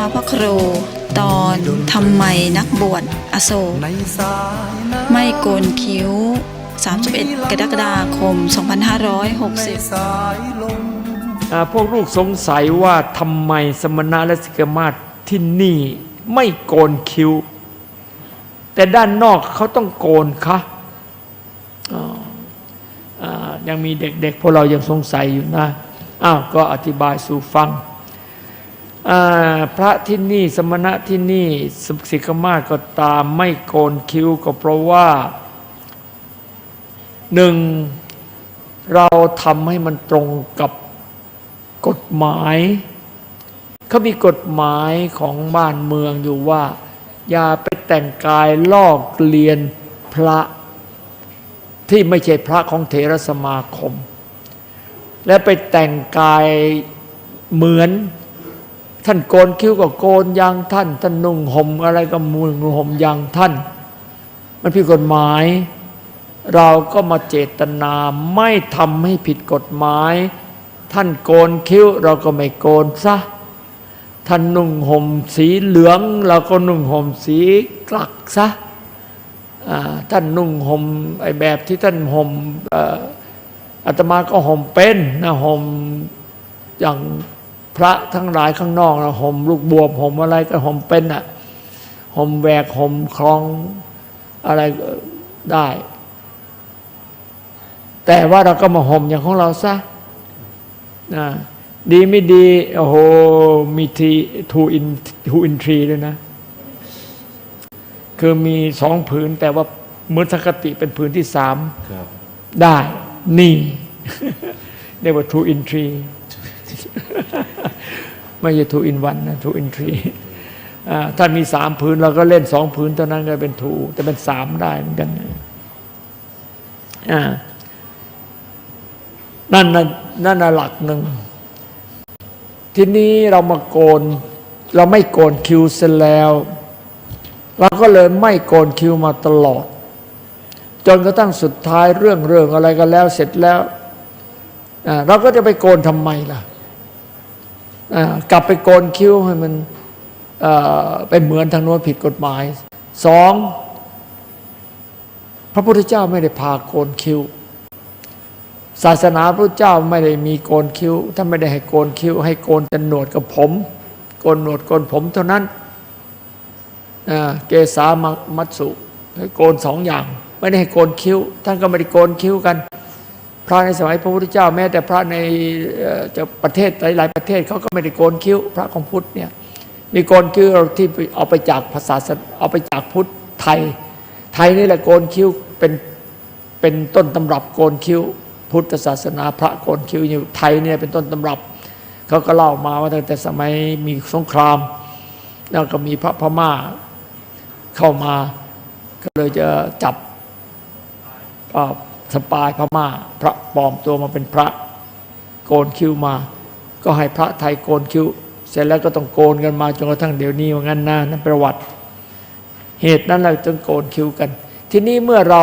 มาพระครูตอนทำไมนักบวชอโศกไม่โกนคิ้ว 31 กรกฎาคม 2560 พวกลูกสงสัยว่าทำไมสมณะและสิกมาศที่นี่ไม่โกนคิ้ว แต่ด้านนอกเขาต้องโกนคะยังมีเด็กๆพวกเรายังสงสัยอยู่นะ อ้าว ก็อธิบายสู่ฟัง พระที่นี่สมณะที่นี่สิกามาศก็ตามไม่โกนคิ้วก็เพราะว่าหนึ่งเราทำให้มันตรงกับกฎหมายเขามีกฎหมายของบ้านเมืองอยู่ว่า อย่าไปแต่งกายลอกเลียนพระที่ไม่ใช่พระของเถรสมาคม และไปแต่งกายเหมือน ท่านโกนคิ้วก็โกนอยางท่านท่านนุ่งห่มอะไรก็มุงห่มอยางท่าน มันผิดกฎหมาย เราก็มาเจตนาไม่ทำให้ผิดกฎหมาย ท่านโกนคิ้วเราก็ไม่โกนซะท่านนุ่งห่มสีเหลืองเราก็นุ่งห่มสีกลักซะท่านนุ่งห่มไอแบบที่ท่านห่มอาตมาก็ห่มเป็นนะห่มอย่าง พระทั้งหลายข้างนอกนะห่มลูกบวบห่มอะไรก็ห่มเป็นอะห่มแหวกห่มคลองอะไรก็ได้ แต่ว่าเราก็มาห่มอย่างของเราซะนะดีไม่ดีโอ้โหมีทีทูอินทูอินทรีด้วยนะ คือมีสองผืนแต่ว่าเหมือนสกติเป็นผืนที่สามครับได้ นี่เรียกว่าทูอินทรี ไม่ใช่ทูอินวันนะทูอินทรีถ้ามีสามผืนเราก็เล่นสองผืนเท่านั้นก็เป็นทูแต่เป็นสามได้เหมือนกันนั่นน่ะนั่นน่ะหลักหนึ่ง ทีนี้เรามาโกน เราไม่โกนคิวเสร็จแล้ว เราก็เลยไม่โกนคิวมาตลอด จนกระทั่งสุดท้ายเรื่องเรื่องอะไรกันแล้วเสร็จแล้วเราก็จะไปโกนทำไมล่ะ กลับไปโกนคิ้วให้มันไปเหมือนทางโน้นผิดกฎหมายสองพระพุทธเจ้าไม่ได้พาโกนคิ้ว ศาสนาพระเจ้าไม่ได้มีโกนคิ้วท่านไม่ได้ให้โกนคิ้ว ให้โกนแต่หนวดกับผม โกนหนวดโกนผมเท่านั้นเกสามัตสุให้โกนสองอย่าง ไม่ได้ให้โกนคิ้ว ท่านก็ไม่ได้โกนคิ้วกัน ระในสมัยพระพุทธเจ้าแม้แต่พระในจะประเทศหลาย ๆ ประเทศเขาก็ไม่ได้โกนคิ้วพระของพุทธเนี่ยมีโกนคิ้วที่เอาไปจากภาษาเอาไปจากพุทธไทย ไทยนี่แหละโกนคิ้วเป็นเป็นต้นตำรับโกนคิ้ว พุทธศาสนาพระโกนคิ้วอยู่ไทยเนี่ยเป็นต้นตำรับเขาก็เล่ามาว่าตั้งแต่สมัยมีสงคราม แล้วก็มีพระพม่าเข้ามา ก็เลยจะจับ สปายพม่า พระปลอมตัวมาเป็นพระโกนคิ้วมา ก็ให้พระไทยโกนคิ้ว เสร็จแล้วก็ต้องโกนกันมาจนกระทั่งเดี๋ยวนี้ว่างั้นนะนั่นประวัติ เหตุนั้นเราจึงโกนคิ้วกัน ทีนี้เมื่อเรา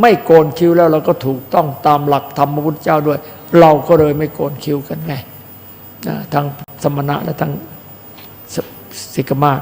ไม่โกนคิ้วแล้วเราก็ถูกต้องตามหลักธรรมพระพุทธเจ้าด้วย เราก็เลยไม่โกนคิ้วกันไงทั้งสมณะและทั้งสิกมาศ